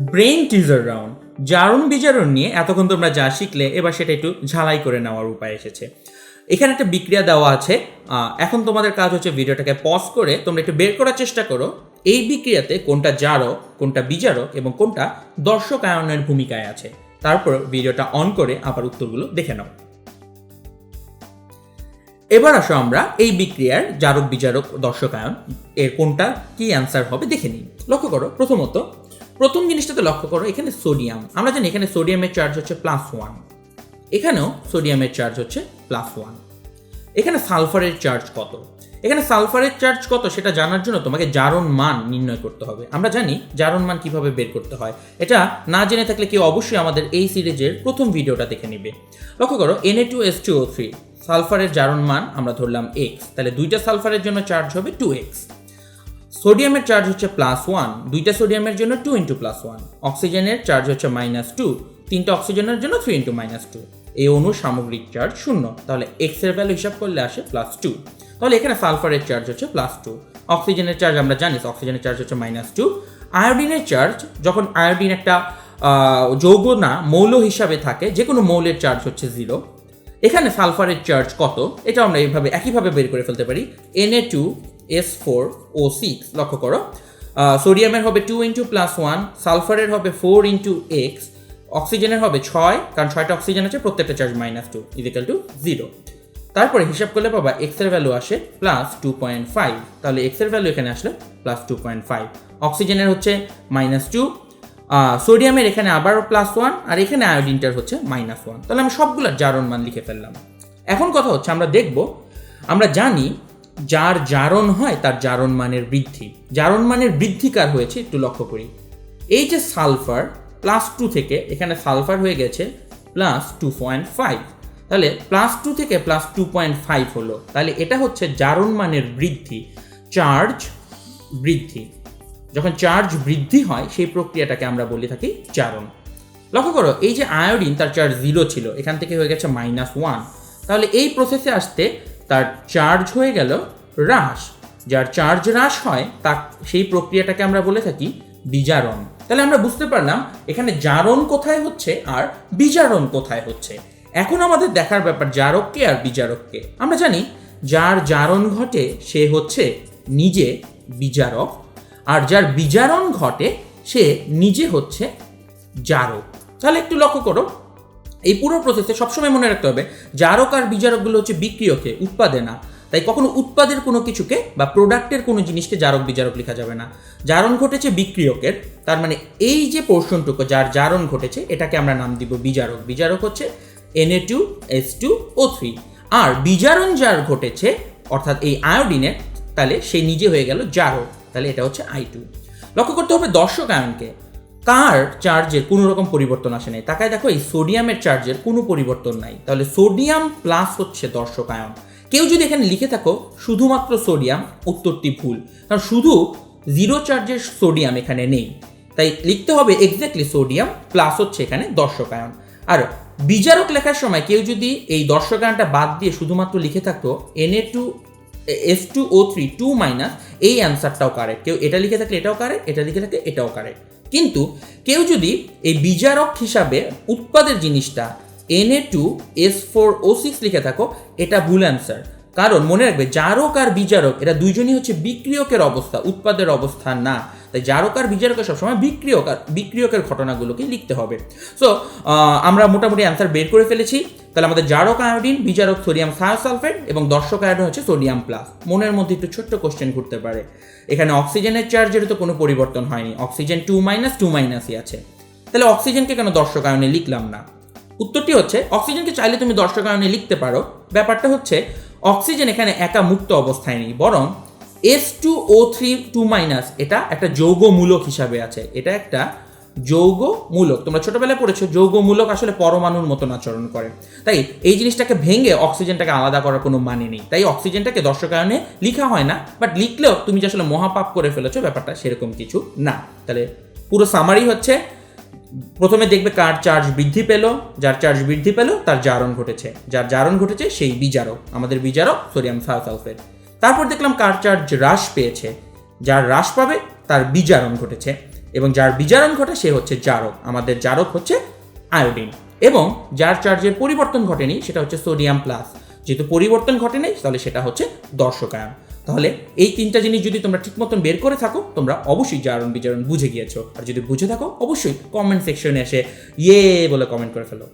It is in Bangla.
ব্রেন টিজার রাউন্ড জারণ বিজারণ নিয়ে এতক্ষণ তোমরা যা শিখলে, এবার সেটা একটু ঝালাই করে নেওয়ার উপায় এসেছে। এখানে একটা বিক্রিয়া দেওয়া আছে। এখন তোমাদের কাজ হচ্ছে ভিডিওটাকে পজ করে তোমরা একটু বের করার চেষ্টা করো। এই বিক্রিয়াতে কোনটা জারক, কোনটা বিজারক এবং কোনটা দর্শক আয়নের ভূমিকায় আছে। তারপর ভিডিওটা অন করে আবার উত্তরগুলো দেখে নাও। এবার আসো আমরা এই বিক্রিয়ার জারক বিজারক দর্শকায়ন এর কোনটা, কি অ্যান্সার হবে দেখে নিই। লক্ষ্য করো, প্রথমত প্রথম জিনিসটাতে লক্ষ্য করো, এখানে সোডিয়াম আমরা জানি এখানে সোডিয়ামের চার্জ হচ্ছে প্লাস ওয়ান এখানেও সোডিয়ামের চার্জ হচ্ছে প্লাস ওয়ান এখানে সালফারের চার্জ কত? এখানে সালফারের চার্জ কত সেটা জানার জন্য তোমাকে জারণ মান নির্ণয় করতে হবে। আমরা জানি জারণ মান কীভাবে বের করতে হয়। এটা না জেনে থাকলে কেউ অবশ্যই আমাদের এই সিরিজের প্রথম ভিডিওটা দেখে নিবে। লক্ষ্য করো N two S two O three সালফারের জারণ মান আমরা ধরলাম এক্স তাহলে দুইটা সালফারের জন্য চার্জ হবে টু এক্স সোডিয়ামের চার্জ হচ্ছে প্লাস ওয়ান দুইটা সোডিয়ামের জন্য টু ইন্টু প্লাস ওয়ান অক্সিজেনের চার্জ হচ্ছে মাইনাস টু তিনটা অক্সিজেনের জন্য থ্রি ইন্টু মাইনাস টু এই অণুর সামগ্রিক চার্জ শূন্য, তাহলে এক্সের ভ্যালু হিসাব করলে আসে প্লাস টু তাহলে এখানে সালফারের চার্জ হচ্ছে প্লাস টু অক্সিজেনের চার্জ আমরা জানি অক্সিজেনের চার্জ হচ্ছে মাইনাস টু আয়োডিনের চার্জ যখন আয়োডিন একটা যৌগ না, মৌল হিসাবে থাকে যে কোনো মৌলের চার্জ হচ্ছে জিরো এখানে সালফারের চার্জ কত? এটা আমরা এইভাবে, একইভাবে বের করে ফেলতে পারি। N A two S four O six লক্ষ্য করো। সোডিয়ামের হবে টু ইন্টু প্লাস ওয়ান সালফারের হবে ফোর ইন্টু এক্স অক্সিজেনের হবে ছয়, কারণ ছয়টা অক্সিজেন আছে, প্রত্যেকটা charge minus two equal to zero তারপরে হিসাব করলে পাবা এক্সের ভ্যালু আসে প্লাস টু পয়েন্ট ফাইভ তাহলে এক্সের ভ্যালু এখানে আসলে প্লাস টু পয়েন্ট ফাইভ অক্সিজেনের হচ্ছে মাইনাস টু সোডিয়ামের এখানে আবারও প্লাস ওয়ান আর এখানে আয়োডিনটার হচ্ছে মাইনাস ওয়ান তাহলে আমি সবগুলোর জারণ মান লিখে ফেললাম। এখন কথা হচ্ছে আমরা দেখব, আমরা জানি যার জারণ হয়, তার জারণ মানের বৃদ্ধি। জারণ মানের বৃদ্ধি কার হয়েছে? একটু লক্ষ্য করি। এই যে সালফার প্লাস টু থেকে, এখানে সালফার হয়ে গেছে প্লাস টু পয়েন্ট ফাইভ তাহলে প্লাস টু থেকে প্লাস টু পয়েন্ট ফাইভ হলো। তাহলে এটা হচ্ছে জারণ মানের বৃদ্ধি চার্জ বৃদ্ধি। যখন চার্জ বৃদ্ধি হয়, সেই প্রক্রিয়াটাকে আমরা বলে থাকি জারণ। লক্ষ্য করো, এই যে আয়োডিন তার চার্জ জিরো ছিল, এখান থেকে হয়ে গেছে মাইনাস ওয়ান তাহলে এই প্রসেসে আসতে তার চার্জ হয়ে গেল হ্রাস। যার চার্জ হ্রাস হয় তা সেই প্রক্রিয়াটাকে আমরা বলে থাকি বিজারণ। তাহলে আমরা বুঝতে পারলাম এখানে জারণ কোথায় হচ্ছে আর বিজারণ কোথায় হচ্ছে। এখন আমাদের দেখার ব্যাপার জারককে আর বিজারককে। আমরা জানি যার জারণ ঘটে সে হচ্ছে নিজে বিজারক, আর যার বিজারণ ঘটে সে নিজে হচ্ছে জারক। তাহলে একটু লক্ষ্য করো এই পুরো প্রসেসে সবসময় মনে রাখতে হবে জারক আর বিজারকগুলো হচ্ছে বিক্রিয়কে, উৎপাদে না। তাই কখনো উৎপাদের কোনো কিছুকে বা প্রোডাক্টের কোনো জিনিসকে জারক বিজারক লেখা যাবে না। জারণ ঘটেছে বিক্রিয়কের, তার মানে এই যে পোর্শনটুকু যার জারণ ঘটেছে, এটাকে আমরা নাম দিব বিজারক বিজারক হচ্ছে NA two S two O three আর বিজারণ যার ঘটেছে, অর্থাৎ এই আয়োডিনের, তাহলে সে নিজে হয়ে গেল জারক। তাহলে এটা হচ্ছে আই টু লক্ষ্য করতে হবে দর্শক আয়নকে। কার চার্জের কোনো রকম পরিবর্তন আসে নাই? তাকায় দেখো, এই সোডিয়ামের চার্জের কোনো পরিবর্তন নাই। তাহলে সোডিয়াম প্লাস হচ্ছে দর্শক আয়ন। কেউ যদি এখানে লিখে থাকো, শুধুমাত্র সোডিয়াম উত্তরটি ভুল। কারণ শুধু জিরো চার্জের সোডিয়াম এখানে নেই। তাই লিখতে হবে এক্স্যাক্টলি সোডিয়াম প্লাস হচ্ছে এখানে দর্শক আয়ন। আর বিজারক লেখার সময় কেউ যদি এই দর্শক আয়নটা বাদ দিয়ে শুধুমাত্র লিখে থাকতো NA two S two O three two minus এই অ্যান্সারটাও কারেক্ট কেউ এটা লিখে থাকলে এটাও কারেক্ট এটা লিখে থাকলে এটাও কারেক্ট কিন্তু কেউ যদি এই বিজারক হিসাবে উৎপাদের জিনিসটা N A two S four O six লিখে থাকো, এটা ভুল অ্যান্সার কারণ মনে রাখবে, জারক আর বিজারক, এরা দুইজনই হচ্ছে বিক্রিয়কের অবস্থা, উৎপাদের অবস্থা না। তাই জারক আর বিজারকের সবসময় বিক্রিয়ক আর বিক্রিয়কের ঘটনাগুলোকে লিখতে হবে। সো আমরা মোটামুটি অ্যান্সার বের করে ফেলেছি। তাহলে আমাদের জারক আয়োডিন, বিজারক সোডিয়াম থায়োসালফেট এবং দর্শক আয়োডিন হচ্ছে সোডিয়াম প্লাস। মনের মধ্যে একটু ছোট্ট কোশ্চেন ঘুরতে পারে। এখানে অক্সিজেনের চার্জের তো কোনো পরিবর্তন হয়নি। অক্সিজেন টু মাইনাস টু মাইনাসই আছে। তাহলে অক্সিজেনকে কেন দর্শক আয়নে লিখলাম না? উত্তরটি হচ্ছে, অক্সিজেনকে চাইলে তুমি দর্শক আয়নে লিখতে পারো। ব্যাপারটা হচ্ছে, অক্সিজেন এখানে একা মুক্ত অবস্থায় নেই, বরং S two O three two minus এটা একটা যৌগমূলক হিসাবে আছে। এটা একটা যৌগমূলক। তোমরা ছোটবেলায় পড়েছো, যৌগমূলক আসলে পরমাণুর মতন আচরণ করে। তাই এই জিনিসটাকে ভেঙে অক্সিজেনটাকে আলাদা করার কোনো মানে নেই। তাই অক্সিজেনটাকে দর্শকায়নে লিখা হয় না বাট লিখলেও তুমি যে আসলে মহাপাপ করে ফেলেছো, ব্যাপারটা সেরকম কিছু না। তাহলে পুরো সামারি হচ্ছে, প্রথমে দেখবে কার চার্জ বৃদ্ধি পেল, যার চার্জ বৃদ্ধি পেল, তার জারণ ঘটেছে। যার জারণ ঘটেছে, সেই বিজারক, আমাদের বিজারক সোডিয়াম থায়োসালফেট তারপর দেখলাম কার চার্জ হ্রাস পেয়েছে, যার হ্রাস পাবে তার বিজারণ ঘটেছে এবং যার বিজারণ ঘটে সে হচ্ছে জারক। আমাদের জারক হচ্ছে আয়োডিন এবং যার চার্জের পরিবর্তন ঘটেনি সেটা হচ্ছে সোডিয়াম প্লাস। যেহেতু পরিবর্তন ঘটে ঘটেনি তাহলে সেটা হচ্ছে দর্শকায়ন। তাহলে এই তিনটা জিনিস যদি তোমরা ঠিক মতন বের করে থাকো, তোমরা অবশ্যই জারণ বিজারণ বুঝে গিয়েছো। আর যদি বুঝে থাকো, অবশ্যই কমেন্ট সেকশনে এসে ইয়ে বলে কমেন্ট করে ফেলো।